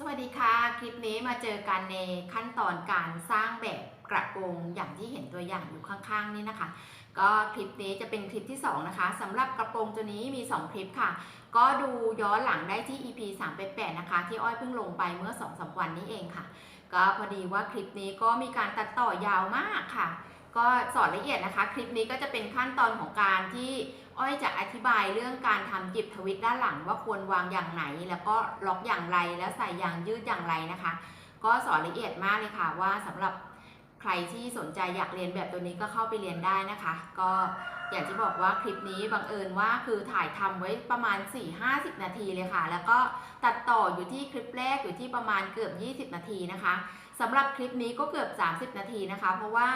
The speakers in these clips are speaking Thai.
สวัสดีค่ะ คลิปนี้มาเจอกันในขั้นตอนการสร้างแบบกระโปรงอย่างที่เห็นตัวอย่างอยู่ข้างๆนี่นะคะ ก็คลิปนี้จะเป็นคลิปที่ 2 นะคะสำหรับกระโปรงตัวนี้มี 2 คลิปค่ะ ก็ดูย้อนหลังได้ที่ EP 388นะคะ ที่อ้อยเพิ่งลงไปเมื่อ2อสวันนี้เองค่ะ ก็พอดีว่าคลิปนี้ก็มีการตัดต่อยาวมากค่ะ ก็สอนละเอียดนะคะ คลิปนี้ก็จะเป็นขั้นตอนของการที่ อ้อยจะอธิบายเรื่องการทำจิบทวิตด้านหลังว่าควรวางอย่างไหน แล้วก็ล็อกอย่างไรแล้วใส่ยางยืดอย่างไรนะคะ ก็สอนละเอียดมากเลยค่ะว่าสำหรับใครที่สนใจอยากเรียนแบบตัวนี้ก็เข้าไปเรียนได้นะคะ ก็อย่างที่บอกว่าคลิปนี้บังเอิญว่าคือถ่ายทำไว้ประมาณ 4-50 นาทีเลยค่ะ แล้วก็ตัดต่ออยู่ที่คลิปแรกอยู่ที่ประมาณเกือบ 20 นาทีนะคะสำหรับคลิปนี้ก็เกือบ 30 นาทีนะคะ เพราะว่า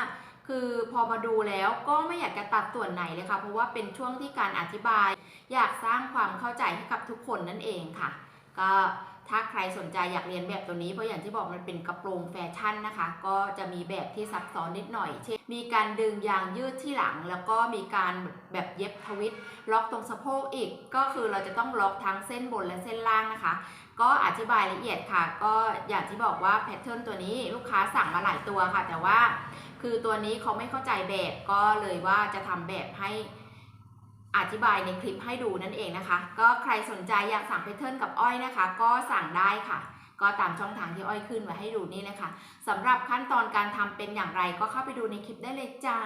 คือพอมาดูแล้วก็ไม่อยากจะตัดส่วนไหนเลยค่ะ เพราะว่าเป็นช่วงที่การอธิบาย อยากสร้างความเข้าใจให้กับทุกคนนั่นเองค่ะ ก็ถ้าใครสนใจอยากเรียนแบบตัวนี้เพราะอย่างที่บอกมันเป็นกระโปรงแฟชั่นนะคะ ก็จะมีแบบที่ซับซ้อนนิดหน่อย เช่น มีการดึงยางยืดที่หลัง แล้วก็มีการแบบเย็บทวิตล็อกตรงสะโพกอีก ก็คือเราจะต้องล็อกทั้งเส้นบนและเส้นล่างนะคะ ก็อธิบายละเอียดค่ะ ก็อย่างที่บอกว่าแพทเทิร์นตัวนี้ลูกค้าสั่งมาหลายตัวค่ะ แต่ว่า คือตัวนี้เขาไม่เข้าใจแบบก็เลยว่าจะทำแบบให้อธิบายในคลิปให้ดูนั่นเองนะคะ ก็ใครสนใจอยากสั่งแพทเทิร์นกับอ้อยนะคะ ก็สั่งได้ค่ะ ก็ตามช่องทางที่อ้อยขึ้นไว้ให้ดูนี่นะคะสำหรับขั้นตอนการทำเป็นอย่างไรก็เข้าไปดูในคลิปได้เลยจ้า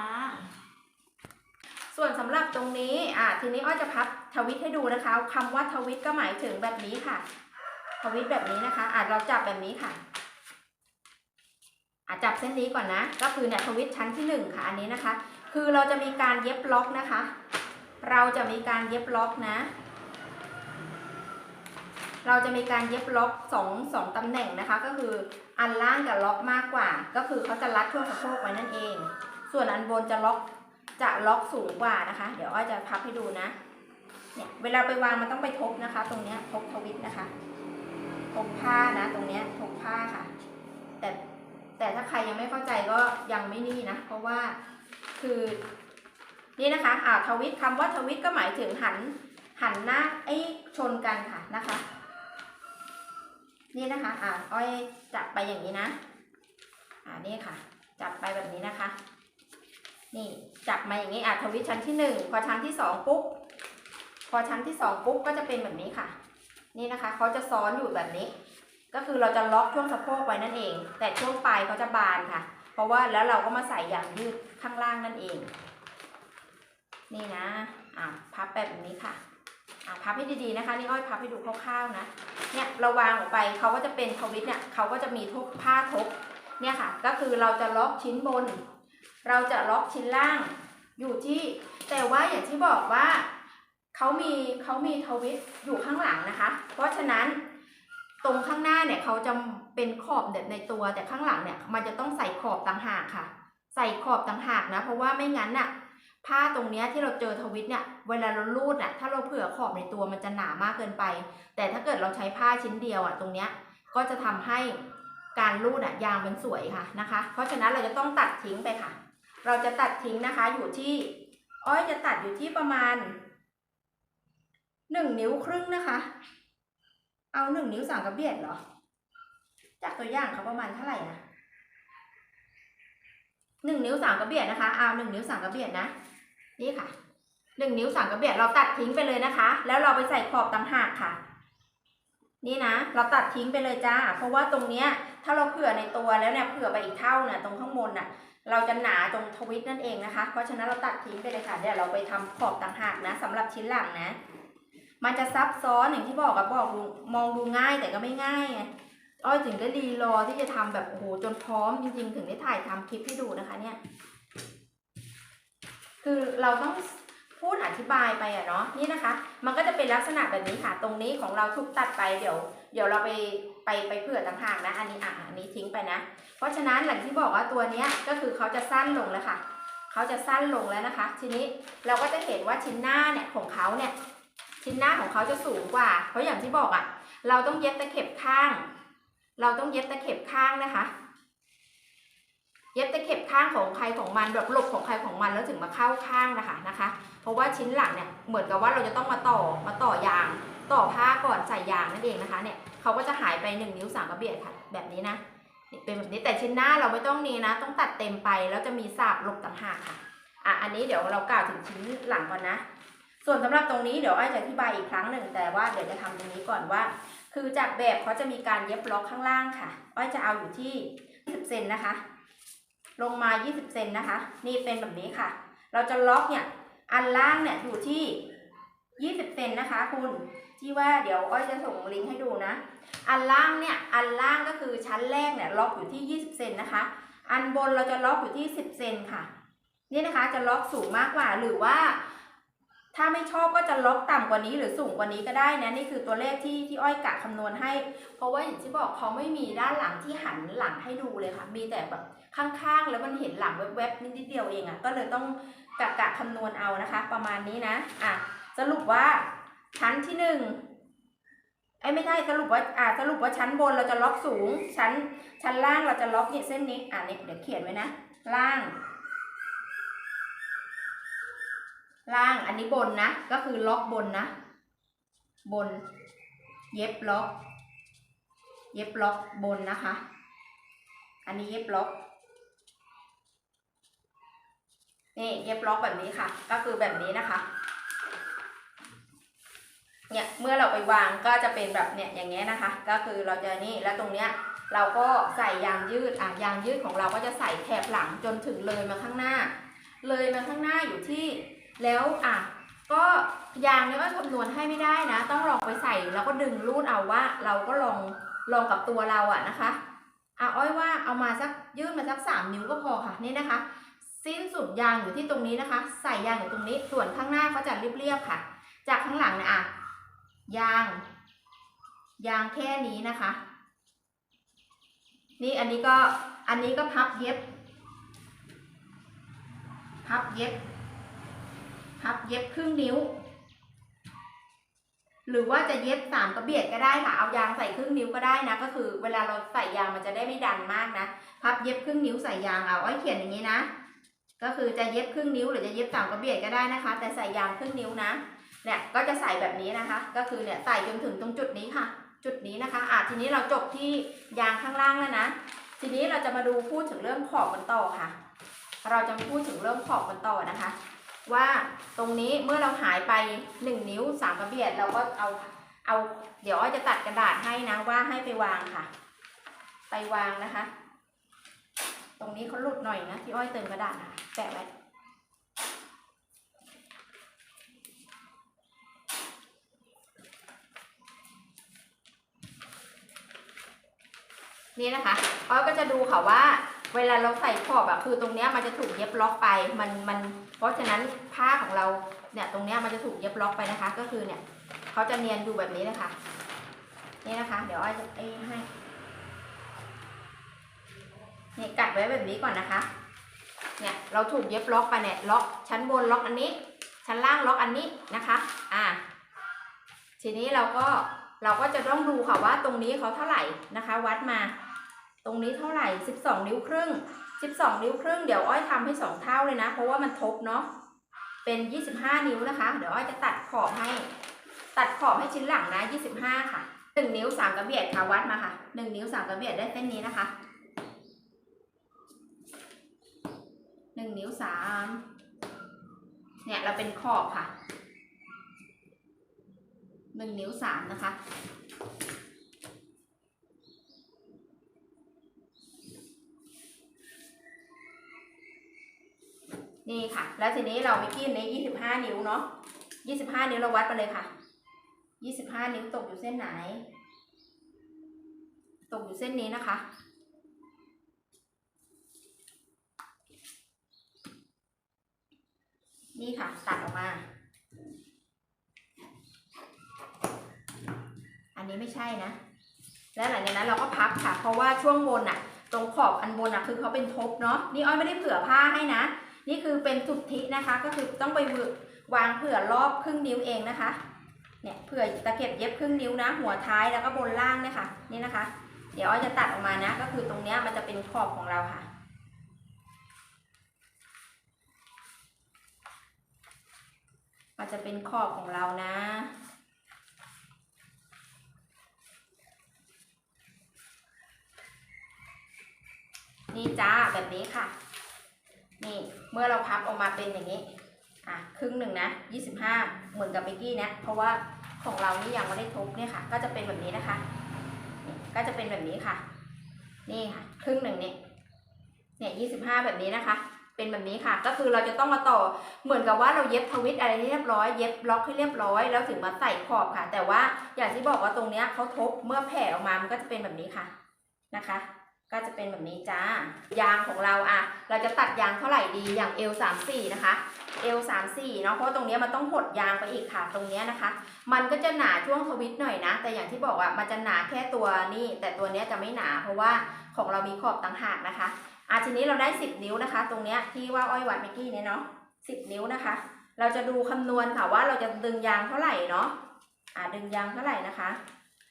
ส่วนสำหรับตรงนี้อะทีนี้อ้อยจะพับทวิตให้ดูนะคะคำว่าทวิตก็หมายถึงแบบนี้ค่ะ ทวิตแบบนี้นะคะอะเราจับแบบนี้ค่ะ อะจับเส้นนี้ก่อนนะ ก็คือเนี่ยทวิตชั้นที่หนึ่งค่ะ อันนี้นะคะ คือเราจะมีการเย็บล็อกนะคะ เราจะมีการเย็บล็อกนะ เราจะมีการเย็บล็อกสองสองตำแหน่งนะคะ ก็คืออันล่างจะล็อกมากกว่า ก็คือเขาจะรัดช่วงสะโพกไว้นั่นเอง ส่วนอันบนจะล็อกจะล็อกสูงกว่านะคะ เดี๋ยวอ้อยจะพับให้ดูนะ เนี่ยเวลาไปวางมันต้องไปทบนะคะ ตรงเนี้ยทบทวิตนะคะทบผ้านะ ตรงเนี้ยทบผ้าค่ะ แต่ถ้าใครยังไม่เข้าใจก็ยังไม่นี่นะ เพราะว่าคือนี่นะคะอ่าทวิตคำว่าทวิตก็หมายถึงหันหันหน้าไอ้ชนกันค่ะนะคะ นี่นะคะอ่าอ้อยจับไปอย่างนี้นะอ่านี่ค่ะ จับไปแบบนี้นะคะ นี่จับมาอย่างนี้อ่าทวิตชั้นที่หนึ่งพอชั้นที่สองปุ๊บพอชั้นที่สองปุ๊บก็จะเป็นแบบนี้ค่ะ นี่นะคะเขาจะซ้อนอยู่แบบนี้ ก็คือเราจะล็อกช่วงสะโพกไว้นั่นเอง แต่ช่วงปลายเขาจะบานค่ะ เพราะว่าแล้วเราก็มาใส่ยางยืดข้างล่างนั่นเอง นี่นะอะพับแบบนี้ค่ะอะพับให้ดีๆนะคะ นี่อ้อยพับให้ดูคร่าวๆนะ เนี่ยเราวางออกไปเขาก็จะเป็นทวิตเนี่ยเขาก็จะมีทุกผ้าทบเนี่ยค่ะ ก็คือเราจะล็อกชิ้นบน เราจะล็อกชิ้นล่างอยู่ที่ แต่ว่าอย่างที่บอกว่าเขามีเขามีทวิตอยู่ข้างหลังนะคะ เพราะฉะนั้น ตรงข้างหน้าเนี่ยเขาจะเป็นขอบแบบในตัวแต่ข้างหลังเนี่ยมันจะต้องใส่ขอบต่างหากค่ะ ใส่ขอบต่างหากนะ เพราะว่าไม่งั้นน่ะผ้าตรงเนี้ยที่เราเจอทวิตเนี่ยเวลาเราลูดน่ะถ้าเราเผื่อขอบในตัวมันจะหนามากเกินไป แต่ถ้าเกิดเราใช้ผ้าชิ้นเดียวอะตรงเนี้ยก็จะทำให้การลูดอะยางมันสวยค่ะนะคะ เพราะฉะนั้นเราจะต้องตัดทิ้งไปค่ะ เราจะตัดทิ้งนะคะอยู่ที่อ้อยจะตัดอยู่ที่ประมาณหนึ่งนิ้วครึ่งนะคะ เอาหนึ่งนิ้วสามกระเบียดเหรอ จากตัวอย่างเขาประมาณเท่าไหร่นะหนึ่งนิ้วสามกระเบียดนะคะ เอาหนึ่งนิ้วสามกระเบียดนะ นี่ค่ะหนึ่งนิ้วสามกระเบียดเราตัดทิ้งไปเลยนะคะ แล้วเราไปใส่ขอบต่างหากค่ะ นี่นะ เราตัดทิ้งไปเลยจ้า เพราะว่าตรงเนี้ย ถ้าเราเผื่อในตัวแล้วเนี่ยเผื่อไปอีกเท่าน่ะตรงข้างบนน่ะ เราจะหนาตรงทวิตนั่นเองนะคะ เพราะฉะนั้นเราตัดทิ้งไปเลยค่ะ เดี๋ยวเราไปทำขอบต่างหากนะสำหรับชิ้นหลังนะ มันจะซับซ้อนอย่างที่บอกอะบอกมองดูง่ายแต่ก็ไม่ง่ายไงอ้อยถึงได้รีรอที่จะทำแบบโอ้โหจนพร้อมจริง ๆ ถึงได้ถ่ายทำคลิปให้ดูนะคะ เนี่ย คือเราต้องพูดอธิบายไปอะเนาะนี่นะคะ มันก็จะเป็นลักษณะแบบนี้ค่ะ ตรงนี้ของเราทุกตัดไปเดี๋ยว เดี๋ยวเราไปไปไปเผื่อต่างหากนะ อันนี้อะอันนี้ทิ้งไปนะ เพราะฉะนั้นหลังที่บอกว่าตัวเนี้ยก็คือเขาจะสั้นลงแล้วค่ะเขาจะสั้นลงแล้วนะคะ ทีนี้เราก็จะเห็นว่าชิ้นหน้าเนี่ยของเขาเนี่ย ชิ้นหน้าของเขาจะสูงกว่า เพราะอย่างที่บอกอะ่ะ เราต้องเย็บตะเข็บข้าง เราต้องเย็บตะเข็บข้างนะคะ เย็บตะเข็บข้างของใครของมันแบบหลบของใครของมันแล้วถึงมาเข้าข้างนะคะนะคะ เพราะว่าชิ้นหลังเนี่ยเหมือนกับว่าเราจะต้องมาต่อมาต่อยาง ต่อผ้าก่อนใส่ยางนั่นเองนะคะเนี่ยเขาก็จะหายไปหนึ่งนิ้วสามกระเบียดค่ะ แบบนี้นะเป็นแบบนี้แต่ชิ้นหน้าเราไม่ต้องนี้นะ ต้องตัดเต็มไปแล้วจะมีสาบหลบต่างหากค่ะอะ อันนี้เดี๋ยวเรากล่าวถึงชิ้นหลังก่อนนะ ส่วนสำหรับตรงนี้เดี๋ยวอ้อยจะอธิบายอีกครั้งหนึ่งแต่ว่าเดี๋ยวจะทำตรงนี้ก่อนว่า คือจากแบบเขาจะมีการเย็บล็อกข้างล่างค่ะอ้อยจะเอาอยู่ที่ 10เซนนะคะ ลงมา 20เซนนะคะ นี่เป็นแบบนี้ค่ะ เราจะล็อกเนี่ยอันล่างเนี่ยอยู่ที่ 20เซนนะคะคุณที่ว่าเดี๋ยวอ้อยจะส่งลิงก์ให้ดูนะ อันล่างเนี่ย อันล่างก็คือชั้นแรกเนี่ยล็อกอยู่ที่ 20เซนนะคะ อันบนเราจะล็อกอยู่ที่ 10เซนค่ะ นี่นะคะจะล็อกสูงมากกว่าหรือว่า ถ้าไม่ชอบก็จะล็อกต่ำกว่านี้หรือสูงกว่านี้ก็ได้นะนี่คือตัวเลขที่ที่อ้อยกะคำนวณให้ เพราะว่าอย่างที่บอกเขาไม่มีด้านหลังที่หันหลังให้ดูเลยค่ะ มีแต่แบบข้างๆ แล้วมันเห็นหลังแวบๆนิดเดียวเองอะ่ะก็เลยต้องกะกะคำนวณเอานะคะ ประมาณนี้นะอะสรุปว่าชั้นที่หนึ่งไอ้ไม่ใช่สรุปว่าอ่าสรุปว่าชั้นบนเราจะล็อกสูง ชั้นชั้นล่างเราจะล็อกเนี่ยเส้นนี้อ่าเนี่ยเดี๋ยวเขียนไว้นะ ล่าง ล่างอันนี้บนนะ ก็คือล็อกบนนะ บน เย็บล็อก เย็บล็อกบนนะคะ อันนี้เย็บล็อกนี่เย็บล็อกแบบนี้ค่ะ ก็คือแบบนี้นะคะ เนี่ยเมื่อเราไปวางก็จะเป็นแบบเนี่ยอย่างเงี้ยนะคะ ก็คือเราจะนี่แล้วตรงเนี้ยเราก็ใส่ยางยืดอะยางยืดของเราก็จะใส่แถบหลังจนถึงเลยมาข้างหน้า เลยมาข้างหน้าอยู่ที่ แล้วอะก็ยางเนี่ยว่าคำนวณให้ไม่ได้นะ ต้องลองไปใส่แล้วก็ดึงรูดเอาว่า เราก็ลองลองกับตัวเราอะนะคะอะอ้อยว่าเอามาสักยืดมาสักสามนิ้วก็พอค่ะนี่นะคะ สิ้นสุดยางอยู่ที่ตรงนี้นะคะ ใส่ยางอยู่ตรงนี้ส่วนข้างหน้าเขาจะเรียบๆค่ะ จากข้างหลังเนี่ยอะยาง ยางแค่นี้นะคะ นี่อันนี้ก็อันนี้ก็พับเย็บ พับเย็บ พับเย็บครึ่งนิ้ว หรือว่าจะเย็บสามกระเบียดก็ได้ค่ะ เอายางใส่ครึ่งนิ้วก็ได้นะ ก็คือ เวลาเราใส่ยางมันจะได้ไม่ดันมากนะ พับเย็บครึ่งนิ้วใส่ยางเอาไว้เขียนอย่างนี้นะ ก็คือจะเย็บครึ่งนิ้วหรือจะเย็บสามกระเบียดก็ได้นะคะ แต่ใส่ยางครึ่งนิ้วนะ เนี่ยก็จะใส่แบบนี้นะคะ ก็คือเนี่ยใส่จนถึงตรงจุดนี้ค่ะ จุดนี้นะคะอะทีนี้เราจบที่ยางข้างล่างแล้วนะ ทีนี้เราจะมาดูพูดถึงเรื่องขอบกันต่อค่ะ เราจะพูดถึงเรื่องขอบกันต่อนะคะ ว่าตรงนี้เมื่อเราหายไปหนึ่งนิ้วสามกระเบียดเราก็เอาเอาเดี๋ยวอ้อยจะตัดกระดาษให้นะว่าให้ไปวางค่ะ ไปวางนะคะ ตรงนี้เขาหลุดหน่อยนะที่อ้อยเติมกระดาษนะแปะไว้นี่นะคะอ้อยก็จะดูค่ะว่า เวลาเราใส่ขอบอะคือตรงเนี้ยมันจะถูกเย็บล็อกไป มันมันเพราะฉะนั้นผ้าของเราเนี่ยตรงเนี้ยมันจะถูกเย็บล็อกไปนะคะ ก็คือเนี่ยเขาจะเนียนอยู่แบบนี้เลยค่ะนี่นะคะ เดี๋ยวอ้อยจะไอ้ให้เนี่ยกัดไว้แบบนี้ก่อนนะคะ เนี่ยเราถูกเย็บล็อกไปเนี่ยล็อกชั้นบนล็อกอันนี้ ชั้นล่างล็อกอันนี้นะคะ อ่า ทีนี้เราก็เราก็จะต้องดูค่ะว่าตรงนี้เขาเท่าไหร่นะคะ วัดมา ตรงนี้เท่าไหร่ 12 นิ้วครึ่ง 12 นิ้วครึ่ง เดี๋ยวอ้อยทำให้ 2 เท่าเลยนะ เพราะว่ามันทบเนาะ เป็น 25 นิ้วนะคะ เดี๋ยวอ้อยจะตัดขอบให้ ตัดขอบให้ชิ้นหลังนะ 25 ค่ะ 1 นิ้ว 3 กระเบียดค่ะ วัดมาค่ะ 1 นิ้ว 3 กระเบียดได้เส้นนี้นะคะ 1 นิ้ว 3 เนี่ยเราเป็นขอบค่ะ 1 นิ้ว 3 นะคะ นี่ค่ะ แล้วทีนี้เราไปกี้ในยี่สิบห้านิ้วเนาะยี่สิบห้านิ้วเราวัดไปเลยค่ะยี่สิบห้านิ้วตกอยู่เส้นไหน ตกอยู่เส้นนี้นะคะ นี่ค่ะ ตัดออกมา อันนี้ไม่ใช่นะ แล้วหลังจากนั้นเราก็พับค่ะ เพราะว่าช่วงบนอะตรงขอบอันบนอะคือเขาเป็นทบเนาะ นี่อ้อยไม่ได้เผื่อผ้าให้นะ นี่คือเป็นสุทธินะคะ ก็คือต้องไปวางเผื่อรอบครึ่งนิ้วเองนะคะ เนี่ยเผื่อตะเข็บเย็บครึ่งนิ้วนะ หัวท้ายแล้วก็บนล่างเนี่ยค่ะ นี่นะคะ เดี๋ยวอ้อยจะตัดออกมานะ ก็คือตรงนี้มันจะเป็นขอบของเราค่ะ มันจะเป็นขอบของเรานะนี่จ้าแบบนี้ค่ะ นี่เมื่อเราพับออกมาเป็นอย่างนี้อะครึ่งหนึ่งนะยี่สิบห้าเหมือนกับเมื่อกี้นะเพราะว่าของเรานี่ยังไม่ได้ทุบเนี่ยค่ะ ก็จะเป็นแบบนี้นะคะ ก็จะเป็นแบบนี้ค่ะ นี่ค่ะ ครึ่งหนึ่งเนี่ยเนี่ยยี่สิบห้าแบบนี้นะคะ เป็นแบบนี้ค่ะ ก็คือเราจะต้องมาต่อเหมือนกับว่าเราเย็บทวิตอะไรเรียบร้อยเย็บล็อกให้เรียบร้อยแล้วถึงมาใส่ขอบค่ะ แต่ว่าอย่างที่บอกว่าตรงเนี้ยเขาทบเมื่อแผ่ออกมามันก็จะเป็นแบบนี้ค่ะนะคะ ก็จะเป็นแบบนี้จ้ายางของเราอะเราจะตัดยางเท่าไหร่ดีอย่าง L 3 4นะคะ L 3 4เนาะเพราะตรงเนี้ยมันต้องหดยางไปอีกค่ะตรงเนี้ยนะคะ มันก็จะหนาช่วงทวิตหน่อยนะ แต่อย่างที่บอกอะมันจะหนาแค่ตัวนี่แต่ตัวเนี้ยจะไม่หนา เพราะว่าของเรามีขอบต่างหากนะคะอะทีนี้เราได้ 10 นิ้วนะคะ ตรงเนี้ยที่ว่าอ้อยวัดเมื่อกี้เนี่ยเนาะ10 นิ้วนะคะ เราจะดูคำนวณค่ะว่าเราจะดึงยางเท่าไหร่เนาะอะดึงยางเท่าไหร่นะคะ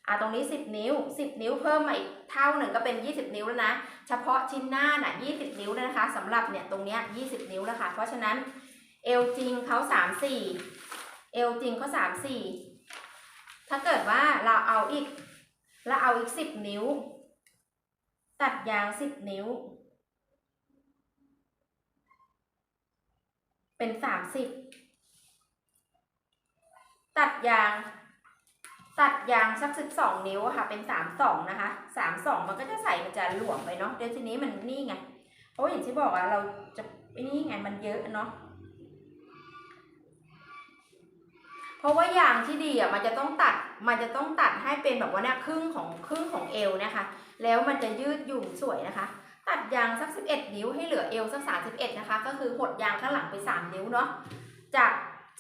อะตรงนี้ 10 นิ้ว 10 นิ้วเพิ่มมาอีกเท่าหนึ่งก็เป็น 20 นิ้วแล้วนะ เฉพาะชิ้นหน้าน่ะ20 นิ้วนะคะสำหรับเนี่ยตรงเนี้ย20 นิ้วแล้วค่ะ เพราะฉะนั้นเอวจริงเขา34เอวจริงเขา34 ถ้าเกิดว่าเราเอาอีกเราเอาอีก 10 นิ้ว ตัดยาง10 นิ้ว เป็น 30 ตัดยาง ตัดยางสักสิบสองนิ้วค่ะ เป็นสามสองนะคะสามสองมันก็จะใส่มันจะหลวมไปเนาะเดี๋ยวทีนี้มันนี่ไงเพราะอย่างที่บอกอะเราจะนี่ไงมันเยอะเนาะเพราะว่ายางที่ดีอะมันจะต้องตัดมันจะต้องตัดให้เป็นแบบว่าเนี่ยครึ่งของครึ่งของเอวนะคะ แล้วมันจะยืดหยุ่นสวยนะคะ ตัดยางสัก11นิ้วให้เหลือเอวสัก31นะคะ ก็คือหดยางข้างหลังไป3นิ้วเนาะจาก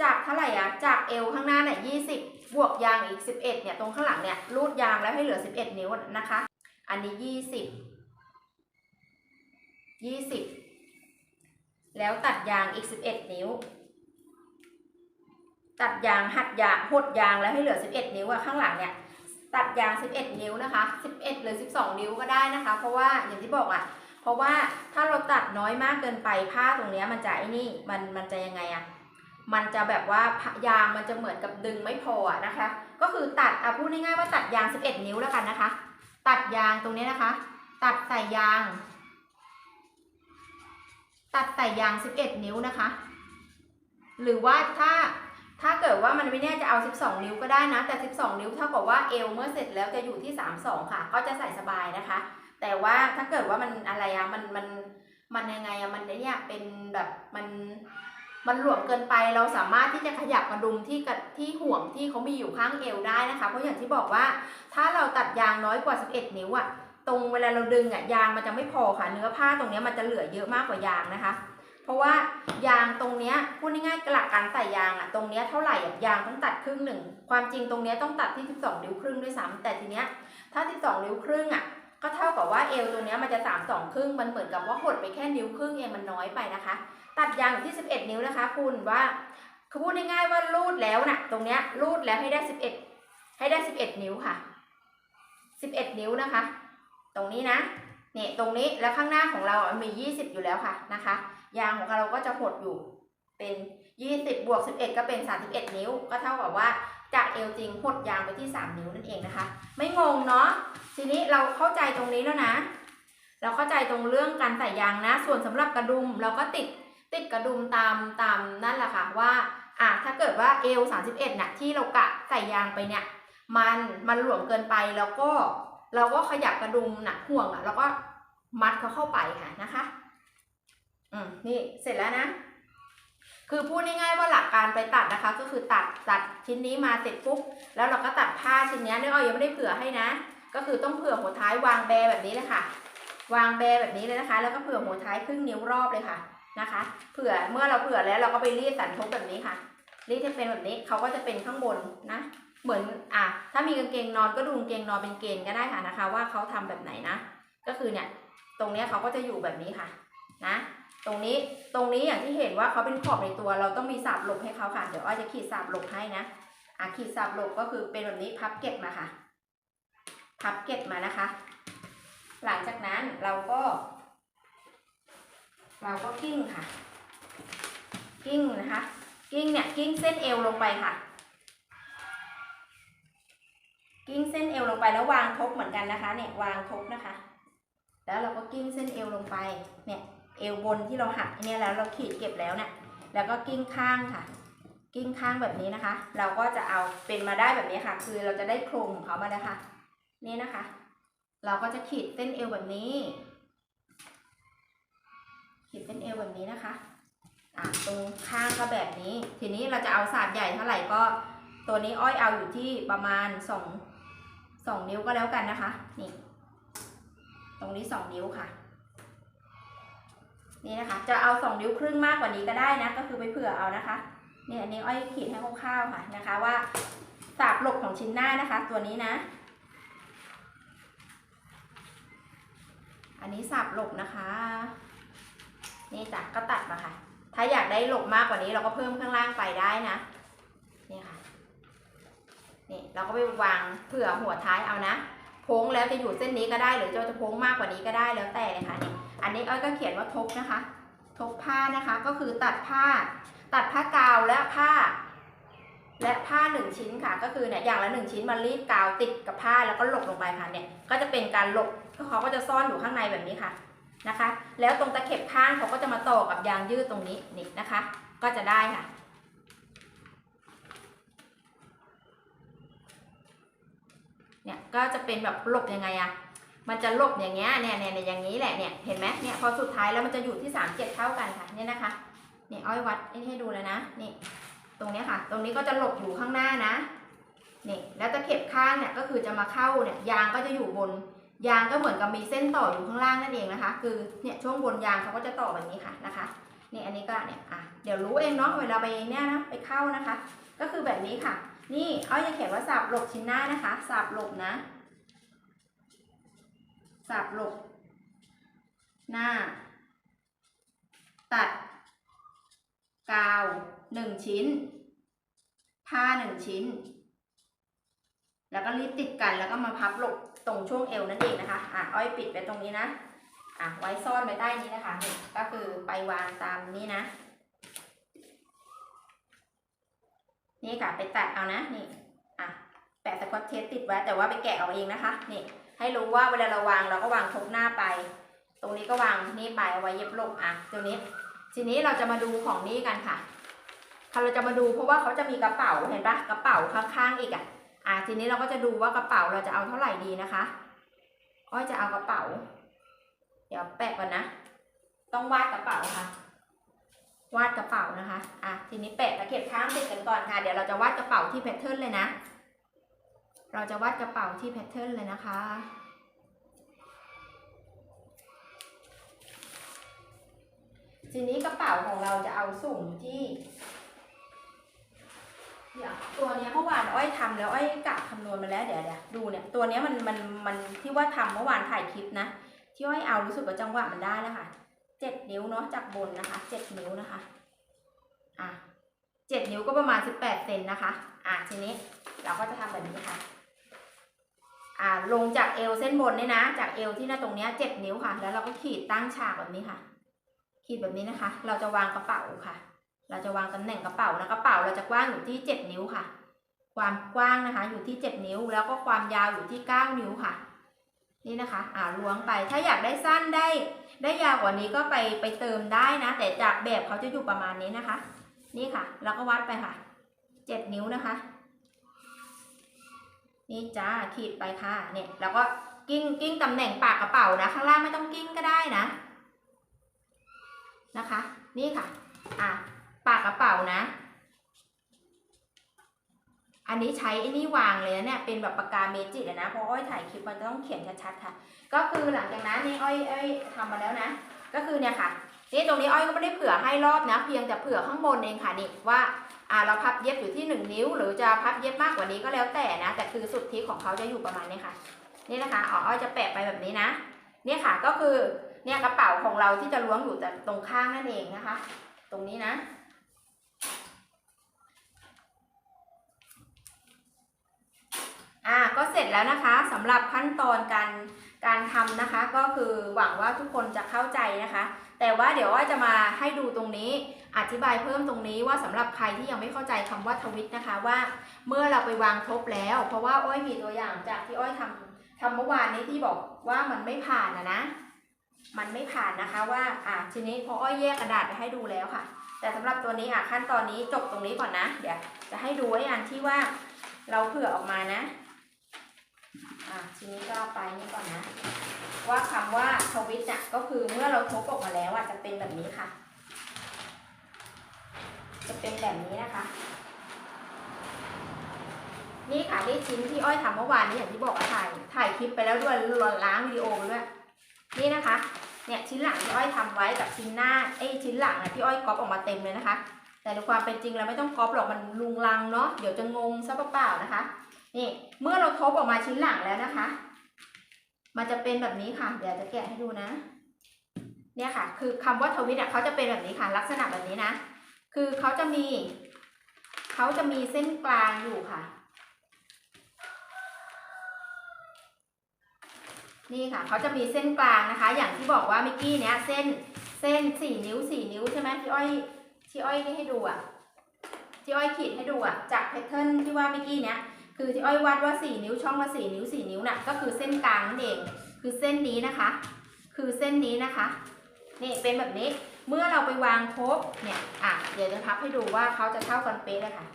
จากเท่าไหร่อะจากเอวข้างหน้าเนี่ย20บ บวกยางอีก 11เนี่ยตรงข้างหลังเนี่ยรูดยางแล้วให้เหลือ 11 นิ้วนะคะ อันนี้ 20 20 แล้วตัดยางอีก 11 นิ้ว ตัดยางหัดยางหดยางแล้วให้เหลือ 11 นิ้วอะข้างหลังเนี่ยตัดยาง 11 นิ้วนะคะ 11 หรือ 12 นิ้วก็ได้นะคะ เพราะว่าอย่างที่บอกอะเพราะว่าถ้าเราตัดน้อยมากเกินไปผ้าตรงเนี้ยมันจะไอ้นี่มันมันจะยังไงอะ มันจะแบบว่ายางมันจะเหมือนกับดึงไม่พอนะคะ ก็คือตัดอะพูดง่ายๆว่าตัดยาง 11 นิ้วแล้วกันนะคะ ตัดยางตรงนี้นะคะ ตัดใส่ยาง ตัดใส่ยาง 11 นิ้วนะคะ หรือว่าถ้าถ้าเกิดว่ามันไม่แน่จะเอา 12 นิ้วก็ได้นะ แต่ 12 นิ้วเท่ากับว่าเอวเมื่อเสร็จแล้วจะอยู่ที่ 32 ค่ะ ก็จะใส่สบายนะคะ แต่ว่าถ้าเกิดว่ามันอะไรอะมันมันมันยังไงอะมันเนี่ยเป็นแบบมัน มันหลวมเกินไปเราสามารถที่จะขยับกระดุมที่ที่ห่วงที่เขามีอยู่ข้างเอวได้นะคะ เพราะอย่างที่บอกว่า ถ้าเราตัดยางน้อยกว่า 11 นิ้วอะตรงเวลาเราดึงอะยางมันจะไม่พอค่ะ เนื้อผ้าตรงนี้มันจะเหลือเยอะมากกว่ายางนะคะ เพราะว่ายางตรงเนี้ยพูดง่ายๆหลักการใส่ยางอะตรงเนี้ยเท่าไหร่อะยางต้องตัดครึ่งหนึ่งความจริงตรงเนี้ยต้องตัดที่ 12 นิ้วครึ่งด้วยซ้ำแต่ทีเนี้ยถ้า 12 นิ้วครึ่งอะก็เท่ากับว่าเอวตรงนี้มันจะ32ครึ่งมันเหมือนกับว่าหดไปแค่นิ้วครึ่งเองมันน้อยไปนะคะ ตัดยางอยู่ที่ 11 นิ้วนะคะ คุณว่าคือพูดง่ายๆว่ารูดแล้วนะตรงเนี้ยรูดแล้วให้ได้ 11 ให้ได้ 11 นิ้วค่ะ 11 นิ้วนะคะ ตรงนี้นะเนี่ยตรงนี้แล้วข้างหน้าของเรามี 20 อยู่แล้วค่ะนะคะ ยางของเราก็จะหดอยู่เป็น 20 บวก 11 ก็เป็น 31 นิ้ว ก็เท่ากับว่าจากเอวจริงหดยางไปที่ 3 นิ้วนั่นเองนะคะ ไม่งงเนาะทีนี้เราเข้าใจตรงนี้แล้วนะ เราเข้าใจตรงเรื่องการใส่ยางนะ ส่วนสำหรับกระดุมเราก็ติด ติดกระดุมตามตามนั่นแหละค่ะว่าอะถ้าเกิดว่าเอล31น่ะที่เรากะใส่ยางไปเนี่ย มันมันหลวมเกินไปแล้วก็เราก็ขยับกระดุมหนักห่วงอะแล้วก็มัดเขาเข้าไปค่ะนะคะ อืมนี่เสร็จแล้วนะ คือพูดง่ายๆว่าหลักการไปตัดนะคะ ก็คือตัดตัดชิ้นนี้มาเสร็จปุ๊บแล้วเราก็ตัดผ้าชิ้นนี้เนี่ยอ้อยยังไม่ได้เผื่อให้นะ ก็คือต้องเผื่อหัวท้ายวางแบแบบนี้เลยค่ะ วางแบแบบนี้เลยนะคะ แล้วก็เผื่อหัวท้ายครึ่งนิ้วรอบเลยค่ะ นะคะ เผื่อเมื่อเราเผื่อแล้วเราก็ไปรีดสันทบแบบนี้ค่ะ รีดให้เป็นแบบนี้เขาก็จะเป็นข้างบนนะ เหมือนอะถ้ามีกางเกงนอนก็ดูกางเกงนอนเป็นเกณฑ์ก็ได้ค่ะนะคะ ว่าเขาทำแบบไหนนะ ก็คือเนี่ยตรงเนี้ยเขาก็จะอยู่แบบนี้ค่ะนะ ตรงนี้ตรงนี้อย่างที่เห็นว่าเขาเป็นขอบในตัว เราต้องมีสาบหลบให้เขาค่ะเดี๋ยวอ้อยจะขีดสาบหลบให้นะอะขีดสาบหลบก็คือเป็นแบบนี้พับเก็บมาค่ะ พับเก็บมานะคะ หลังจากนั้นเราก็ เราก็กิ้งค่ะ กิ้งนะคะ กิ้งเนี่ยกิ้งเส้นเอวลงไปค่ะ กิ้งเส้นเอวลงไปแล้ววางทบเหมือนกันนะคะ เนี่ยวางทบนะคะ แล้วเราก็กิ้งเส้นเอวลงไป เนี่ยเอวบนที่เราหักเนี่ยแล้วเราขีดเก็บแล้วเนี่ย แล้วก็กิ้งข้างค่ะ กิ้งข้างแบบนี้นะคะ เราก็จะเอาเป็นมาได้แบบนี้ค่ะ คือเราจะได้โครงของเขามาแล้วค่ะ นี่นะคะ เราก็จะขีดเส้นเอวแบบนี้ ขีดเส้นเอวแบบนี้นะคะอ่าตรงข้างก็แบบนี้ ทีนี้เราจะเอาสาดใหญ่เท่าไหร่ก็ ตัวนี้อ้อยเอาอยู่ที่ประมาณสองสองนิ้วก็แล้วกันนะคะ นี่ ตรงนี้สองนิ้วค่ะ นี่นะคะ จะเอาสองนิ้วครึ่งมากกว่านี้ก็ได้นะ ก็คือไปเผื่อเอานะคะ เนี่ยอันนี้อ้อยขีดให้คร่าวๆค่ะนะคะว่าสาบหลบของชิ้นหน้านะคะ ตัวนี้นะ อันนี้สับหลบนะคะ นี่จ้ะก็ตัดมาค่ะ ถ้าอยากได้หลบมากกว่านี้เราก็เพิ่มข้างล่างไปได้นะนี่ค่ะนี่เราก็ไปวางเผื่อหัวท้ายเอานะโพ้งแล้วจะอยู่เส้นนี้ก็ได้หรือจะจะโพ้งมากกว่านี้ก็ได้แล้วแต่เลยค่ะนี่อันนี้อ้อยก็เขียนว่าทบนะคะ ทบผ้านะคะ ก็คือตัดผ้า ตัดผ้ากาวและผ้า และผ้าหนึ่งชิ้นค่ะ ก็คือเนี่ยอย่างละหนึ่งชิ้นมารีดกาวติดกับผ้าแล้วก็หลบลงไปค่ะเนี่ยก็จะเป็นการหลบเขาก็จะซ่อนอยู่ข้างในแบบนี้ค่ะ นะคะ แล้วตรงตะเข็บข้างเขาก็จะมาต่อกับยางยืดตรงนี้นี่นะคะ ก็จะได้ค่ะ เนี่ยก็จะเป็นแบบหลบยังไงอะมันจะหลบอย่างเงี้ยเนี่ยเนี่ยอย่างนี้แหละเนี่ยเห็นไหมเนี่ยพอสุดท้ายแล้วมันจะอยู่ที่สามเจ็ดเท่ากันค่ะเนี่ยนะคะเนี่ยอ้อยวัดให้ดูแล้วนะนี่ตรงนี้ค่ะ ตรงนี้ก็จะหลบอยู่ข้างหน้านะนี่แล้วตะเข็บข้างเนี่ยก็คือจะมาเข้าเนี่ยยางก็จะอยู่บน ยางก็เหมือนกับมีเส้นต่ออยู่ข้างล่างนั่นเองนะคะ คือเนี่ยช่วงบนยางเขาก็จะต่อแบบนี้ค่ะนะคะนี่อันนี้ก็เนี่ยอะเดี๋ยวรู้เองเนาะเวลาไปเนี่ยนะไปเข้านะคะ ก็คือแบบนี้ค่ะ นี่เขาจะเขียนว่าสับหลบชิ้นหน้านะคะสับหลบนะสับหลบหน้า ตัด กาวหนึ่งชิ้น ผ้าหนึ่งชิ้น แล้วก็รีดติดกันแล้วก็มาพับหลบตรงช่วงเอวนั่นเองนะคะอะอ้อยปิดไปตรงนี้นะอะไว้ซ่อนไว้ใต้นี้นะคะ ก็คือไปวางตามนี้นะ นี่ค่ะไปตัดเอานะนี่อะแปะสกอตเทปติดไว้แต่ว่าไปแกะเอาเองนะคะนี่ให้รู้ว่าเวลาเราวางเราก็วางทบหน้าไป ตรงนี้ก็วางนี่ไปเอาไว้เย็บลบอะตัวนี้ ทีนี้เราจะมาดูของนี่กันค่ะเราจะมาดูเพราะว่าเขาจะมีกระเป๋าเห็นปะกระเป๋าข้างๆอีกอะ อะทีนี้เราก็จะดูว่ากระเป๋าเราจะเอาเท่าไหร่ดีนะคะ อ้อยจะเอากระเป๋า เดี๋ยวแปะก่อนนะ ต้องวาดกระเป๋าค่ะ วาดกระเป๋านะคะ อะทีนี้แปะตะเข็บข้างติดกันก่อนค่ะ เดี๋ยวเราจะวาดกระเป๋าที่แพทเทิร์นเลยนะ เราจะวาดกระเป๋าที่แพทเทิร์นเลยนะคะทีนี้กระเป๋าของเราจะเอาสูงที่ เดี๋ยวตัวเนี้ยเมื่อวานอ้อยทำแล้วอ้อยกะคำนวณมาแล้วเดี๋ยวเดี๋ยวดูเนี่ยตัวเนี้ยมันมันมันที่ว่าทำเมื่อวานถ่ายคลิปนะที่อ้อยเอารู้สึกว่าจังหวะมันได้แล้วค่ะเจ็ดนิ้วเนาะจากบนนะคะเจ็ดนิ้วนะคะอะเจ็ดนิ้วก็ประมาณสิบแปดเซนนะคะ อะทีนี้เราก็จะทำแบบนี้ค่ะอ่าลงจากเอวเส้นบนเนี่ยนะ จากเอวที่หน้าตรงเนี้ยเจ็ดนิ้วค่ะ แล้วเราก็ขีดตั้งฉากแบบนี้ค่ะ ขีดแบบนี้นะคะ เราจะวางกระเป๋าค่ะ เราจะวางตำแหน่งกระเป๋านะกระเป๋าเราจะกว้างอยู่ที่เจ็ดนิ้วค่ะ ความกว้างนะคะอยู่ที่เจ็ดนิ้ว แล้วก็ความยาวอยู่ที่เก้านิ้วค่ะ นี่นะคะ อ่าล้วงไปถ้าอยากได้สั้นได้ได้ยาวกว่านี้ก็ไปไปเติมได้นะ แต่จากแบบเขาจะอยู่ประมาณนี้นะคะ นี่ค่ะ แล้วก็วัดไปค่ะเจ็ดนิ้วนะคะ นี่จ้าขีดไปค่ะ เนี่ยแล้วก็กิ้งกิ้งตำแหน่งปากกระเป๋านะ ข้างล่างไม่ต้องกิ้งก็ได้นะ นะคะ นี่ค่ะ อะ ปากกระเป๋านะ อันนี้ใช้ไอ้นี่วางเลยนะเนี่ยเป็นแบบปากกาเมจิเลยนะ เพราะอ้อยถ่ายคลิปมันจะต้องเขียนชัดๆค่ะ ก็คือหลังจากนั้นนี่อ้อยอ้อยทำมาแล้วนะ ก็คือเนี่ยค่ะนี่ตรงนี้อ้อยก็ไม่ได้เผื่อให้รอบนะ เพียงแต่เผื่อข้างบนเองค่ะนี่ว่าอ่าเราพับเย็บอยู่ที่หนึ่งนิ้ว หรือจะพับเย็บมากกว่านี้ก็แล้วแต่นะ แต่คือสุดที่ของเขาจะอยู่ประมาณนี้ค่ะ นี่นะคะอ๋ออ้อยจะแปะไปแบบนี้นะเนี่ยค่ะก็คือเนี่ยกระเป๋าของเราที่จะล้วงอยู่แต่ตรงข้างนั่นเองนะคะ ตรงนี้นะ อ่า ก็เสร็จแล้วนะคะสำหรับขั้นตอนการการทำนะคะ ก็คือหวังว่าทุกคนจะเข้าใจนะคะ แต่ว่าเดี๋ยวว่าจะมาให้ดูตรงนี้อธิบายเพิ่มตรงนี้ว่าสำหรับใครที่ยังไม่เข้าใจคำว่าทวิตนะคะว่าเมื่อเราไปวางทบแล้ว เพราะว่าอ้อยมีตัวอย่างจากที่อ้อยทำทำเมื่อวานนี้ที่บอกว่ามันไม่ผ่านนะนะ มันไม่ผ่านนะคะว่าอะทีนี้พออ้อยแยกกระดาษไปให้ดูแล้วค่ะ แต่สำหรับตัวนี้อะขั้นตอนนี้จบตรงนี้ก่อนนะ เดี๋ยวจะให้ดูไอ้อันที่ว่าเราเผื่อออกมานะ อะทีนี้ก็ไปนี่ก่อนนะ ว่าคำว่าทวิตเนี่ยก็คือเมื่อเราทบออกมาแล้วอะจะเป็นแบบนี้ค่ะ จะเป็นแบบนี้นะคะ นี่ค่ะนี่ชิ้นที่อ้อยทำเมื่อวานนี้อย่างที่บอกอะถ่ายถ่ายคลิปไปแล้วด้วยล้างวิดีโอไปด้วยนี่นะคะ เนี่ยชิ้นหลังที่อ้อยทำไว้กับชิ้นหน้าเอ้ยชิ้นหลังอะที่อ้อยก๊อปออกมาเต็มเลยนะคะ แต่ในความเป็นจริงเราไม่ต้องก๊อปหรอกมันลุงลังเนาะเดี๋ยวจะงงซะเปล่าๆนะคะ นี่เมื่อเราทบออกมาชิ้นหลังแล้วนะคะ มันจะเป็นแบบนี้ค่ะ เดี๋ยวจะแกะให้ดูนะ เนี่ยค่ะ คือคำว่าทวิตอะเขาจะเป็นแบบนี้ค่ะ ลักษณะแบบนี้นะ คือเขาจะมี เขาจะมีเส้นกลางอยู่ค่ะ นี่ค่ะ เขาจะมีเส้นกลางนะคะ อย่างที่บอกว่าเมื่อกี้เนี้ยเส้นเส้นสี่นิ้วสี่นิ้วใช่ไหมที่อ้อยที่อ้อยนี่ให้ดูอะที่อ้อยขีดให้ดูอะ จากแพทเทิร์นที่ว่าเมื่อกี้เนี้ย คือที่อ้อยวัดว่าสี่นิ้วช่องละสี่นิ้วสี่นิ้วน่ะก็คือเส้นกลางนั่นเอง คือเส้นนี้นะคะ คือเส้นนี้นะคะนี่เป็นแบบนี้เมื่อเราไปวางทบเนี่ยอะเดี๋ยวจะพับให้ดูว่าเขาจะเท่ากันเป๊ะเลยค่ะ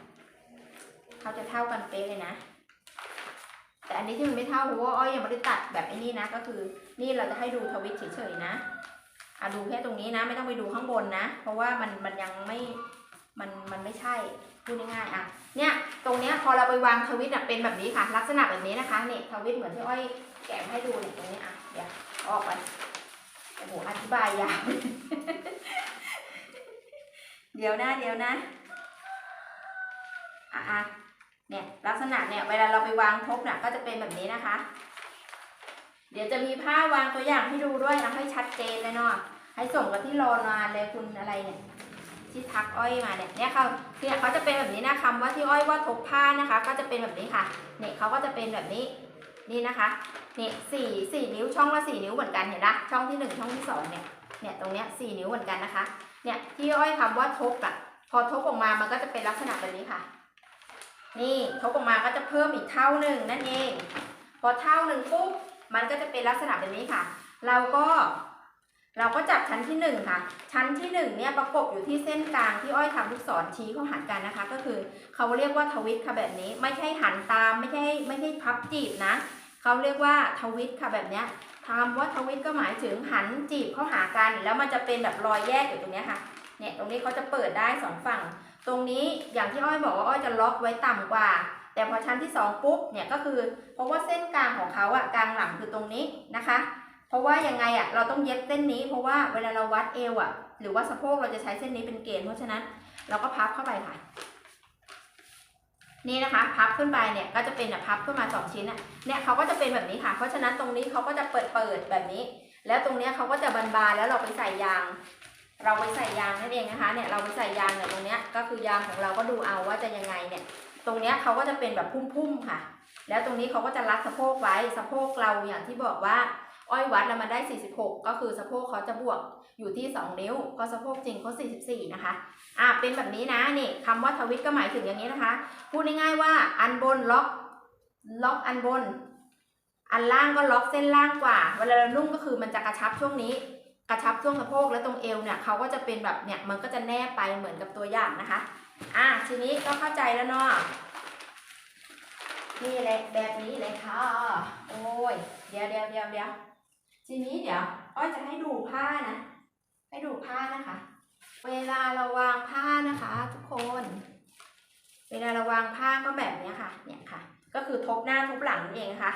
เขาจะเท่ากันเป๊ะเลยนะ แต่อันนี้ที่มันไม่เท่าเพราะว่าอ้อยยังไม่ได้ตัดแบบไอ้นี่นะ ก็คือนี่เราจะให้ดูทวิตเฉยๆนะอะดูแค่ตรงนี้นะ ไม่ต้องไปดูข้างบนนะ เพราะว่ามันมันยังไม่มันมันไม่ใช่พูดง่ายๆอะเนี่ยตรงเนี้ยพอเราไปวางทวิตอะเป็นแบบนี้ค่ะ ลักษณะแบบนี้นะคะเนี่ยทวิตเหมือนที่อ้อยแกะให้ดูเนี่ยตรงนี้อะเดี๋ยวออกไปโอ้โหอธิบายยาวเดี๋ยวนะเดี๋ยวนะอะอะเนี่ยลักษณะเนี่ยเวลาเราไปวางทบน่ะก็จะเป็นแบบนี้นะคะ เดี๋ยวจะมีผ้าวางตัวอย่างให้ดูด้วยนะให้ชัดเจนเลยเนาะให้ส่งกับที่รอนานเลยคุณอะไรเนี่ย ที่ทักอ้อยมาเนี่ยเนี่ยเขาเนี่ยเขาจะเป็นแบบนี้นะคำว่าที่อ้อยว่าทบผ้านะคะ ก็จะเป็นแบบนี้ค่ะเนี่ยเขาก็จะเป็นแบบนี้นี่นะคะเนี่ยสี่สี่นิ้วช่องละสี่นิ้วเหมือนกันเห็นปะช่องที่หนึ่งช่องที่สองเนี่ยเนี่ยตรงเนี้ยสี่นิ้วเหมือนกันนะคะเนี่ยที่อ้อยคำว่าทบอะพอทบออกมามันก็จะเป็นลักษณะแบบนี้ค่ะ นี่ทบออกมาก็จะเพิ่มอีกเท่าหนึ่งนั่นเอง พอเท่าหนึ่งปุ๊บมันก็จะเป็นลักษณะแบบนี้ค่ะ เราก็ เราก็จับชั้นที่หนึ่งค่ะ ชั้นที่หนึ่งเนี่ยประกบอยู่ที่เส้นกลางที่อ้อยทำลูกศรชี้เข้าหากันนะคะ ก็คือเขาเรียกว่าทวิตค่ะแบบนี้ไม่ใช่หันตามไม่ใช่ไม่ใช่พับจีบนะเขาเรียกว่าทวิตค่ะแบบเนี้ยคำว่าทวิตก็หมายถึงหันจีบเข้าหากัน แล้วมันจะเป็นแบบรอยแยกอยู่ตรงเนี้ยค่ะเนี่ยตรงนี้เขาจะเปิดได้สองฝั่ง ตรงนี้อย่างที่อ้อยบอกว่าอ้อยจะล็อกไว้ต่ำกว่า แต่พอชั้นที่สองปุ๊บเนี่ยก็คือเพราะว่าเส้นกลางของเขาอะกลางหลังคือตรงนี้นะคะ เพราะว่ายังไงอะเราต้องเย็บเส้นนี้เพราะว่าเวลาเราวัดเอวอะหรือว่าสะโพกเราจะใช้เส้นนี้เป็นเกณฑ์เพราะฉะนั้นเราก็พับเข้าไปค่ะ นี่นะคะพับขึ้นไปเนี่ยก็จะเป็นพับขึ้นมาสองชิ้นอะเนี่ยเขาก็จะเป็นแบบนี้ค่ะ เพราะฉะนั้นตรงนี้เขาก็จะเปิดเปิดๆแบบนี้ แล้วตรงเนี้ยเขาก็จะบานๆแล้วเราไปใส่ยาง เราไปใส่ยางนั่นเองนะคะเนี่ยเราไปใส่ยางเนี่ยตรงเนี้ยก็คือยางของเราก็ดูเอาว่าจะยังไงเนี่ย ตรงเนี้ยเขาก็จะเป็นแบบพุ่มๆค่ะ แล้วตรงนี้เขาก็จะรัดสะโพกไว้สะโพกเราอย่างที่บอกว่า อ้อยวัดแล้วมันได้ 46 ก็คือสะโพกเขาจะบวกอยู่ที่ 2 นิ้ว ก็สะโพกจริงเขา44 นะคะ อะเป็นแบบนี้นะนี่คำว่าทวิตก็หมายถึงอย่างนี้นะคะ พูดง่ายๆว่าอันบนล็อกล็อกอันบน อันล่างก็ล็อกเส้นล่างกว่า เวลาเรานุ่งก็คือมันจะกระชับช่วงนี้ กระชับช่วงสะโพกและตรงเอวเนี่ยเขาก็จะเป็นแบบเนี่ยมันก็จะแนบไปเหมือนกับตัวอย่างนะคะ อะทีนี้ก็เข้าใจแล้วเนาะนี่แหละแบบนี้เลยค่ะ โอ้ย เดี๋ยวเดี๋ยวเดี๋ยวเดี๋ยว ทีนี้เดี๋ยวอ้อยจะให้ดูผ้านะ ให้ดูผ้านะคะ เวลาเราวางผ้านะคะ ทุกคน เวลาเราวางผ้าก็แบบนี้ค่ะ เนี่ยค่ะ ก็คือทบหน้าทบหลังนั่นเองนะคะ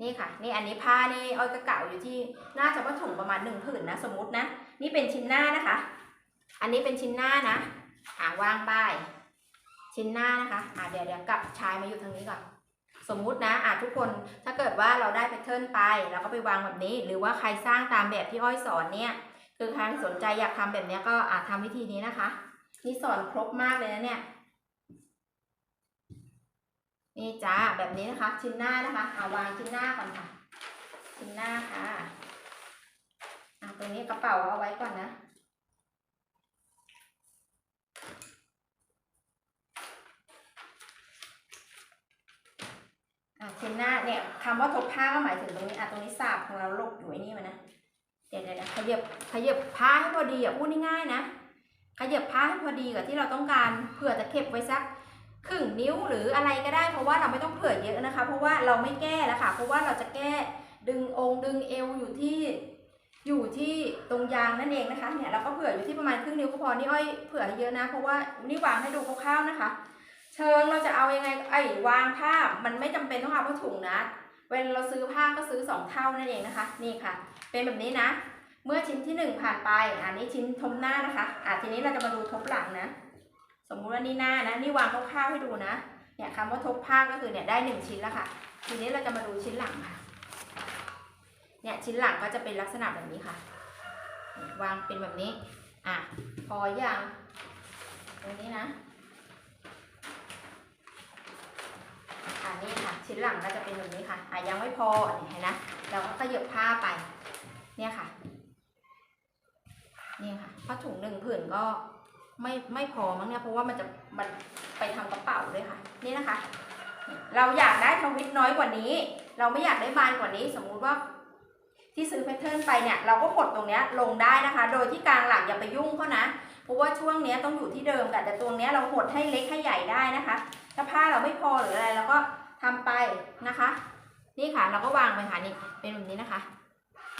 นี่ค่ะ นี่อันนี้ผ้านี่อ้อยก็เก่าอยู่ที่น่าจะว่าถุงประมาณหนึ่งผืนนะสมมตินะ นี่เป็นชิ้นหน้านะคะ อันนี้เป็นชิ้นหน้านะอ่าวางป้ายชิ้นหน้านะคะ อ่าเดี๋ยวเดี๋ยวกลับชายมาอยู่ทางนี้ก่อน สมมุตินะอะทุกคนถ้าเกิดว่าเราได้แพทเทิร์นไปเราก็ไปวางแบบนี้ หรือว่าใครสร้างตามแบบที่อ้อยสอนเนี่ย คือใครสนใจอยากทำแบบเนี้ยก็อาจทำวิธีนี้นะคะ นี่สอนครบมากเลยนะเนี่ยนี่จ้าแบบนี้นะคะ ชิ้นหน้านะคะเอาวางชิ้นหน้าก่อนค่ะ ชิ้นหน้าค่ะอะตรงนี้กระเป๋าเอาไว้ก่อนนะ อะชิ้นหน้าเนี่ยคำว่าทบผ้าก็หมายถึงตรงนี้อะตรงนี้สาบของเราลบอยู่ไอ้นี่มันนะเดี๋ยวเดี๋ยวขยับขยับผ้าให้พอดีอะพูดง่ายๆนะขยับผ้าให้พอดีกับที่เราต้องการเผื่อจะเก็บไว้สักครึ่งนิ้วหรืออะไรก็ได้เพราะว่าเราไม่ต้องเผื่อเยอะนะคะ เพราะว่าเราไม่แก้แล้วค่ะเพราะว่าเราจะแก้ดึงองค์ดึงเอวอยู่ที่อยู่ที่ตรงยางนั่นเองนะคะเนี่ยเราก็เผื่ออยู่ที่ประมาณครึ่งนิ้วก็พอนี่อ้อยเผื่อเยอะนะ เพราะว่านี่วางให้ดูคร่าวๆนะคะ เชิงเราจะเอายังไงไอ้วางผ้ามันไม่จำเป็นต้องเอาผ้าถุงนะ เวลาเราซื้อผ้าก็ซื้อสองเท่านั่นเองนะคะ นี่ค่ะ เป็นแบบนี้นะ เมื่อชิ้นที่หนึ่งผ่านไป อันนี้ชิ้นทมหน้านะคะอะทีนี้เราจะมาดูทบหลังนะ สมมุติว่านี่หน้านะนี่วางคร่าวๆให้ดูนะ เนี่ยคำว่าทบผ้าก็คือเนี่ยได้หนึ่งชิ้นแล้วค่ะ ทีนี้เราจะมาดูชิ้นหลังค่ะ เนี่ยชิ้นหลังก็จะเป็นลักษณะแบบนี้ค่ะ วางเป็นแบบนี้ อะพออย่างตรงนี้นะ อ่า นี่ค่ะ ชิ้นหลังก็จะเป็นแบบนี้ค่ะอะยังไม่พอเห็นนะเราก็ขยับผ้าไป เนี่ยค่ะ นี่ค่ะผ้าถุงหนึ่งผืนก็ไม่ไม่พอมั้งเนี่ยเพราะว่ามันจะมันไปทำกระเป๋าเลยค่ะ นี่นะคะ เราอยากได้ทวิตน้อยกว่านี้ เราไม่อยากได้บานกว่านี้ สมมุติว่าที่ซื้อแพทเทิร์นไปเนี่ยเราก็กดตรงเนี้ยลงได้นะคะ โดยที่กลางหลังอย่าไปยุ่งเขานะเพราะว่าช่วงเนี้ยต้องอยู่ที่เดิมกันแต่ตรงเนี้ยเราหดให้เล็กให้ใหญ่ได้นะคะ ถ้าผ้าเราไม่พอหรืออะไรเราก็ทำไปนะคะ นี่ค่ะเราก็วางไปค่ะนี่เป็นแบบนี้นะคะ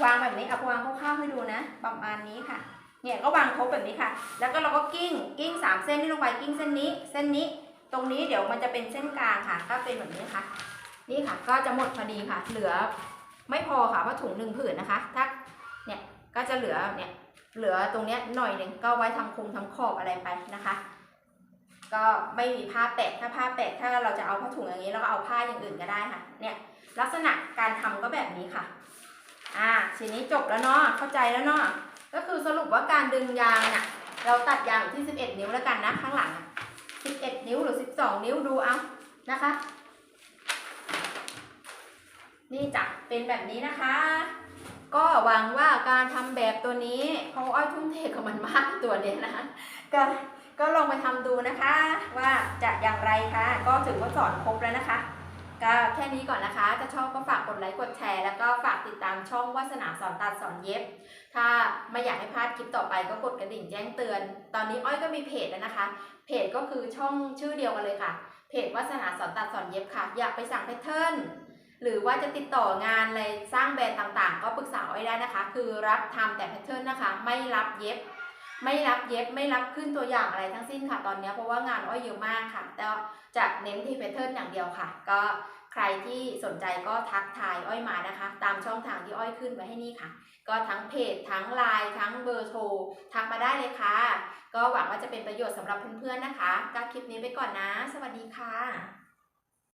วางแบบนี้เอาวางคร่าวๆให้ดูนะ ประมาณนี้ค่ะ เนี่ยก็วางครบแบบนี้ค่ะ แล้วก็เราก็กิ้งกิ้งสามเส้นนี่ลงไปกิ้งเส้นนี้ เส้นนี้ ตรงนี้เดี๋ยวมันจะเป็นเส้นกลางค่ะ ก็เป็นแบบนี้ค่ะ นี่ค่ะ ก็จะหมดพอดีค่ะ เหลือไม่พอค่ะเพราะถุงหนึ่งผืนนะคะ ถ้าเนี่ยก็จะเหลือเนี่ยเหลือตรงเนี้ยหน่อยหนึ่งก็ไว้ทำคุมทำขอบอะไรไปนะคะ ก็ไม่มีผ้าแปะถ้าผ้าแปะถ้าเราจะเอาผ้าถุงอย่างนี้เราก็เอาผ้าอย่างอื่นก็ได้ค่ะ เนี่ยลักษณะการทำก็แบบนี้ค่ะ อ่าทีนี้จบแล้วเนาะเข้าใจแล้วเนาะก็คือสรุปว่าการดึงยางน่ะเราตัดยางที่ 11 นิ้วแล้วกันนะข้างหลังอะ11 นิ้วหรือ 12 นิ้วดูเอานะคะ นี่จ้ะเป็นแบบนี้นะคะ ก็หวังว่าการทำแบบตัวนี้เพราอ้อยทุ่มเทกับมันมากตัวเนี้ยนะก็ ก็ลองไปทำดูนะคะ ว่าจะอย่างไรคะ ก็ถือว่าสอนครบแล้วนะคะ ก็แค่นี้ก่อนนะคะถ้าชอบก็ฝากกดไลค์กดแชร์แล้วก็ฝากติดตามช่องวาสนาสอนตัดสอนเย็บ ถ้าไม่อยากให้พลาดคลิปต่อไปก็กดกระดิ่งแจ้งเตือน ตอนนี้อ้อยก็มีเพจแล้วนะคะ เพจก็คือช่องชื่อเดียวกันเลยค่ะ เพจวาสนาสอนตัดสอนเย็บค่ะ อยากไปสั่งแพทเทิร์นหรือว่าจะติดต่องานอะไรสร้างแบรนด์ต่างๆ ก็ปรึกษาอ้อยได้นะคะ คือรับทำแต่แพทเทิร์นนะคะ ไม่รับเย็บ ไม่รับเย็บไม่รับขึ้นตัวอย่างอะไรทั้งสิ้นค่ะตอนนี้เพราะว่างานอ้อยเยอะมากค่ะ แต่จะเน้นที่แพทเทิร์นอย่างเดียวค่ะ ก็ใครที่สนใจก็ทักทายอ้อยมานะคะ ตามช่องทางที่อ้อยขึ้นไว้ให้นี่ค่ะ ก็ทั้งเพจทั้งไลน์ทั้งเบอร์โทรทักมาได้เลยค่ะ ก็หวังว่าจะเป็นประโยชน์สำหรับเพื่อนๆนะคะก็คลิปนี้ไปก่อนนะ สวัสดีค่ะ